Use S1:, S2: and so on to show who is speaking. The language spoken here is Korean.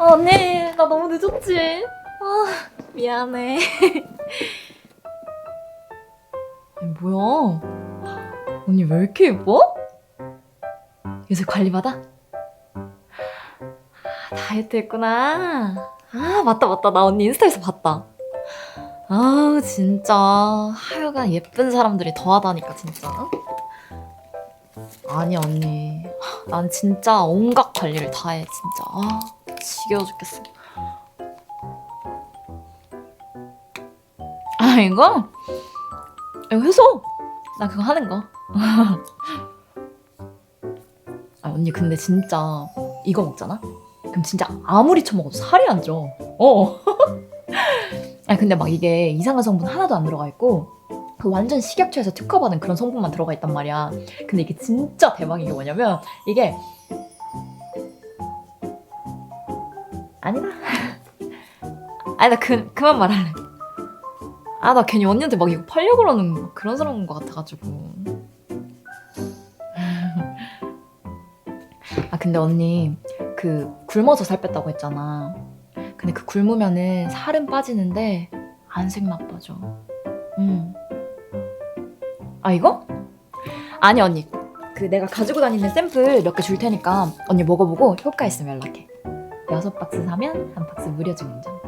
S1: 어, 언니, 나 너무 늦었지? 아, 미안해. 뭐야? 언니 왜 이렇게 예뻐? 요새 관리받아? 아, 다이어트 했구나. 아, 맞다, 맞다. 나 언니 인스타에서 봤다. 아우, 진짜. 하여간 예쁜 사람들이 더하다니까, 진짜. 아니, 언니. 난 진짜 온갖 관리를 다 해, 진짜. 아, 지겨워 죽겠어. 아, 이거? 이거 해서! 나 그거 하는 거. 아, 언니, 근데 진짜 이거 먹잖아? 그럼 진짜 아무리 처먹어도 살이 안 쪄. 어. 아, 근데 막 이게 이상한 성분 하나도 안 들어가 있고, 그 완전 식약처에서 특허받은 그런 성분만 들어가 있단 말이야. 근데 이게 진짜 대박인 게 뭐냐면, 이게 아니다. 아니 나 그, 그만 말할래. 아 나 괜히 언니한테 막 이거 팔려 그러는 막 그런 사람인 것 같아가지고. 아 근데 언니 그 굶어서 살 뺐다고 했잖아. 근데 그 굶으면은 살은 빠지는데 안색 나빠져. 음. 아 이거? 아니 언니 그 내가 가지고 다니는 샘플 몇 개 줄 테니까 언니 먹어보고 효과 있으면 연락해. 여섯 박스 사면 한 박스 무료 증정.